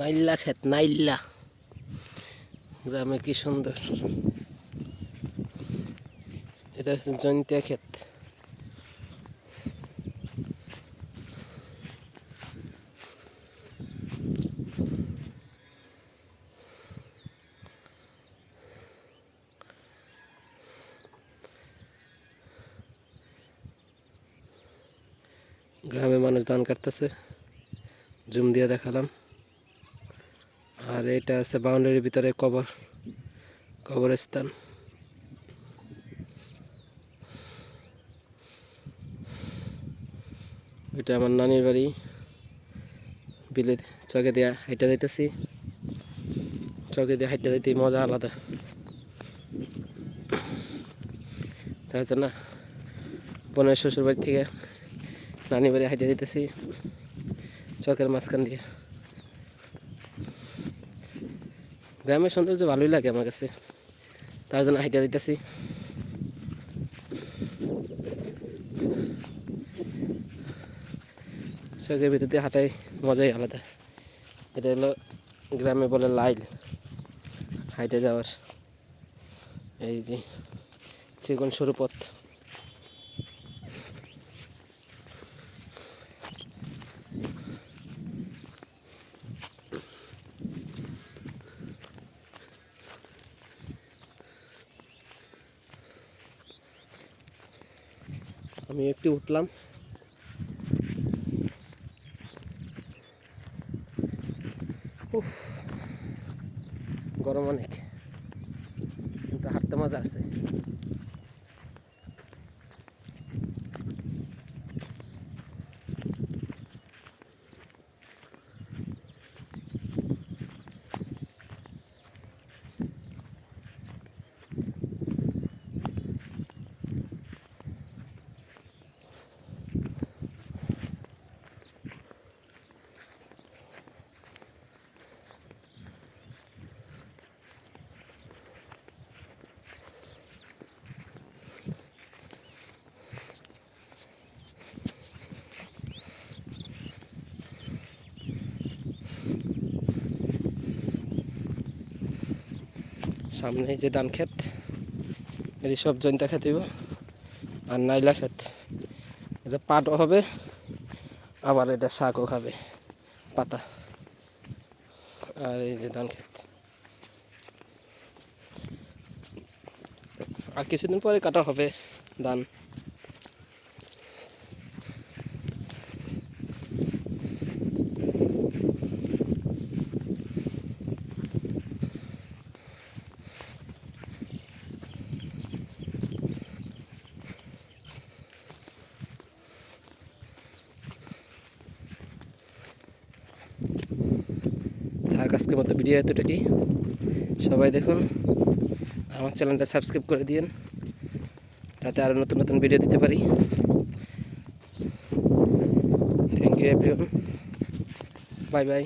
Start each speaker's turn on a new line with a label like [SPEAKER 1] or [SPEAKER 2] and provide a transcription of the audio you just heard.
[SPEAKER 1] নাইল্লা ক্ষেত নাইল্লা। গ্রামে কি সুন্দর। এটা হচ্ছে জয়ন্তিয়া ক্ষেত গ্রামে মানুষ ধান কাটতেছে। জুম দিয়ে দেখালাম। আর এটা আছে বাউন্ডারির ভিতরে কবর, কবরস্থান। এটা আমার নানির বাড়ি। বিলে চকে দিয়া হাইটা যাইতেছি। চকে দিয়ে হাইটা যাইতে মজা আলাদা। তার জন্য বোনের শ্বশুর বাড়ি থেকে নানি বাড়ি হাইটা যাইতেছি, চকের মাঝখান দিয়ে। গ্রামের সৌন্দর্য ভালোই লাগে আমার কাছে। তার জন্য হাইটা দিতেছি। চকের ভিতর হাঁটাই মজাই আলাদা। এটা হলো গ্রামে বলে লাইল। হাইটে যাওয়ার। এই যে চিকন সরু পথ। আমি একটি উঠলাম। গরম অনেক। কিন্তু হাঁটতে মজা আছে। সামনে যে ধান খেত এর সব জয়ন্তা খেতে আর নাইলা খেত এটা পাটও হবে, আবার এটা শাকও খাবে, পাতা। আর এই যে ধান খেত আর কিছুদিন পরে কাটা হবে ধান। আজকের মতো ভিডিও এতটুকুই। সবাই দেখুন, আমার চ্যানেলটা সাবস্ক্রাইব করে দিন, যাতে আরও নতুন নতুন ভিডিও দিতে পারি। Thank you everyone bye bye